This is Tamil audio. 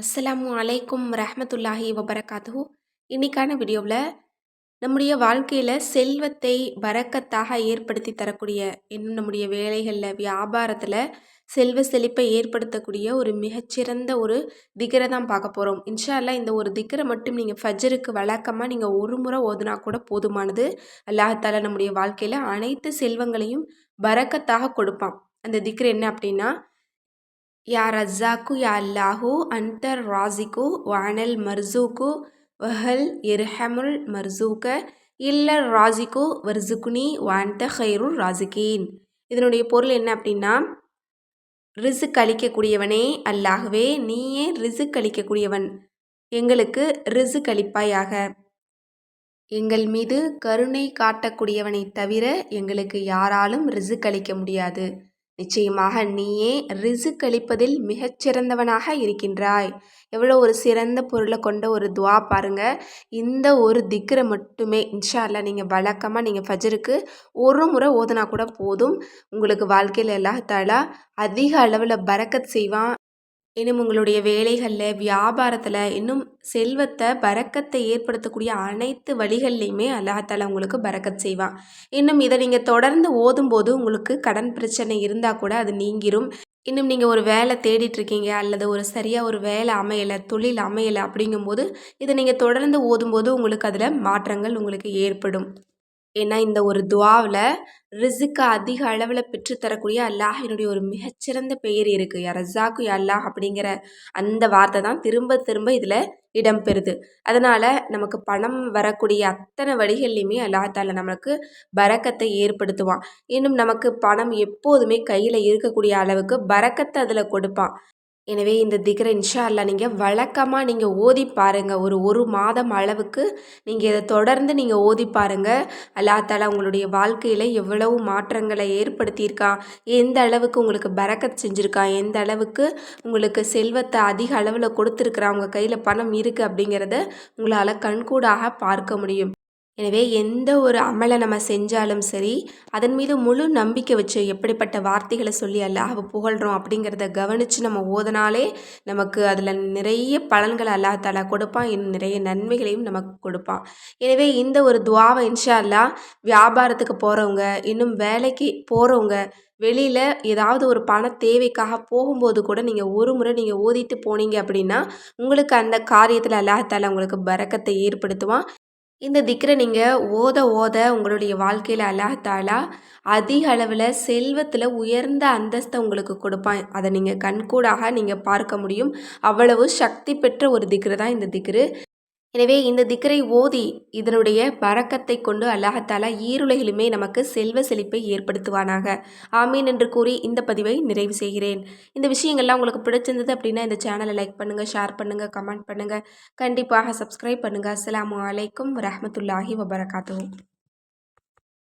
அஸ்ஸலாமு அலைக்கும் ரஹமத்துல்லாஹி வபரகாத்து இன்னைக்கான வீடியோவில் நம்முடைய வாழ்க்கையில் செல்வத்தை வரக்கத்தாக ஏற்படுத்தி தரக்கூடிய இன்னும் நம்முடைய வேலைகளில் வியாபாரத்தில் செல்வ செழிப்பை ஏற்படுத்தக்கூடிய ஒரு மிகச்சிறந்த ஒரு திக்கரை தான் பார்க்க போகிறோம் இன்ஷால்லா இந்த ஒரு திக்கரை மட்டும் நீங்கள் ஃபஜருக்கு வழக்கமாக நீங்கள் ஒரு முறை ஓதுனா கூட போதுமானது. அல்லாஹால நம்முடைய வாழ்க்கையில் அனைத்து செல்வங்களையும் வரக்கத்தாக கொடுப்பான். அந்த திக்ரு என்ன அப்படின்னா யா ரஸாக்கு யா அல்லாஹு அன்தர் ராசிக்கு வானல் மர்சூக்கு வஹல் இர்ஹமுல் மர்சூக்க இல்ல ராசிக்கு வர்சுக்குனி வான்த ஹைருல் ராசிகீன் இதனுடைய பொருள் என்ன அப்படின்னா ரிசுக் அளிக்கக்கூடியவனே அல்லாகவே நீயே ரிசுக் அளிக்கக்கூடியவன் எங்களுக்கு ரிசுக் அளிப்பாயாக எங்கள் மீது கருணை காட்டக்கூடியவனை தவிர எங்களுக்கு யாராலும் ரிசுக் அளிக்க முடியாது நிச்சயமாக நீயே ரிசுக் அளிப்பதில் மிகச்சிறந்தவனாக இருக்கின்றாய். எவ்வளோ ஒரு சிறந்த பொருளை கொண்ட ஒரு துவா பாருங்கள் இந்த ஒரு திக்கரை மட்டுமே இன்ஷா அல்லா நீங்கள் வழக்கமாக நீங்கள் ஃபஜருக்கு ஒரு முறை ஓதுனா கூட போதும். உங்களுக்கு வாழ்க்கையில் எல்லாத்தாலா அதிக அளவில் பறக்கத் செய்வான். இன்னும் உங்களுடைய வேலைகளில் வியாபாரத்தில் இன்னும் செல்வத்தை பறக்கத்தை ஏற்படுத்தக்கூடிய அனைத்து வழிகள்லையுமே அல்லாஹால உங்களுக்கு பறக்கத் செய்வான். இன்னும் இதை நீங்கள் தொடர்ந்து ஓதும்போது உங்களுக்கு கடன் பிரச்சனை இருந்தால் கூட அது நீங்கிரும். இன்னும் நீங்கள் ஒரு வேலை தேடிட்டுருக்கீங்க அல்லது ஒரு சரியாக ஒரு வேலை அமையலை தொழில் அமையலை அப்படிங்கும்போது இதை நீங்கள் தொடர்ந்து ஓதும்போது உங்களுக்கு அதில் மாற்றங்கள் உங்களுக்கு ஏற்படும். ஏன்னா இந்த ஒரு துவாவில் ரிசுக்கு அதிக அளவில் பெற்றுத்தரக்கூடிய அல்லாஹினுடைய ஒரு மிகச்சிறந்த பெயர் இருக்குது யா ரஸாக்கு அல்லாஹ் அப்படிங்கிற அந்த வார்த்தை தான் திரும்ப திரும்ப இதில் இடம்பெறுது. அதனால் நமக்கு பணம் வரக்கூடிய அத்தனை வழிகள்லையுமே அல்லாஹால நமக்கு பறக்கத்தை ஏற்படுத்துவான். இன்னும் நமக்கு பணம் எப்போதுமே கையில் இருக்கக்கூடிய அளவுக்கு பறக்கத்தை அதில் கொடுப்பான். எனவே இந்த திக்ரை இன்ஷா அல்லா நீங்கள் வழக்கமாக நீங்கள் ஓதி பாருங்கள் ஒரு ஒரு மாதம் அளவுக்கு நீங்கள் இதை தொடர்ந்து நீங்கள் ஓதி பாருங்கள் அல்லா தாலா உங்களுடைய வாழ்க்கையில் எவ்வளவு மாற்றங்களை ஏற்படுத்தியிருக்கான் எந்த அளவுக்கு உங்களுக்கு பறக்கத் செஞ்சுருக்கான் எந்த அளவுக்கு உங்களுக்கு செல்வத்தை அதிக அளவில் கொடுத்துருக்குறான் உங்கள் கையில் பணம் இருக்குது அப்படிங்கிறத உங்களால் கண்கூடாக பார்க்க முடியும். எனவே எந்த ஒரு அமலை நம்ம செஞ்சாலும் சரி அதன் மீது முழு நம்பிக்கை வச்சு எப்படிப்பட்ட வார்த்தைகளை சொல்லி அல்லாஹ் புகழ்கிறோம் அப்படிங்கிறத கவனித்து நம்ம ஓதனாலே நமக்கு அதில் நிறைய பலன்களை அல்லாஹாலா கொடுப்பான் இன்னும் நிறைய நன்மைகளையும் நமக்கு கொடுப்பான். எனவே இந்த ஒரு துவாவை இன்ஷா அல்லா வியாபாரத்துக்கு போகிறவங்க இன்னும் வேலைக்கு போகிறவங்க வெளியில் ஏதாவது ஒரு பண தேவைக்காக போகும்போது கூட நீங்கள் ஒரு முறை நீங்கள் ஓதிட்டு போனீங்க அப்படின்னா உங்களுக்கு அந்த காரியத்தில் அல்லாஹால உங்களுக்கு பறக்கத்தை ஏற்படுத்துவான். இந்த திக்ரை நீங்கள் ஓத ஓத உங்களுடைய வாழ்க்கையில் அல்லாஹாலா அதிக அளவில் செல்வத்தில் உயர்ந்த அந்தஸ்தை உங்களுக்கு கொடுப்பான். அதை நீங்கள் கண்கூடாக நீங்கள் பார்க்க முடியும். அவ்வளவு சக்தி பெற்ற ஒரு திக்ரு தான் இந்த திக்ரு. எனவே இந்த திக்கரை ஓதி இதனுடைய பறக்கத்தை கொண்டு அல்லாஹத்தாலா ஈருலகிலுமே நமக்கு செல்வ செழிப்பை ஏற்படுத்துவானாக. ஆமீன் என்று கூறி இந்த பதிவை நிறைவு செய்கிறேன். இந்த விஷயங்கள்லாம் உங்களுக்கு பிடிச்சிருந்தது அப்படின்னா இந்த சேனலை லைக் பண்ணுங்கள் ஷேர் பண்ணுங்கள் கமெண்ட் பண்ணுங்கள் கண்டிப்பாக சப்ஸ்கிரைப் பண்ணுங்கள் அஸ்லாம் வலைக்கம் வரமத்துல்லாஹி வபரகாத்தூ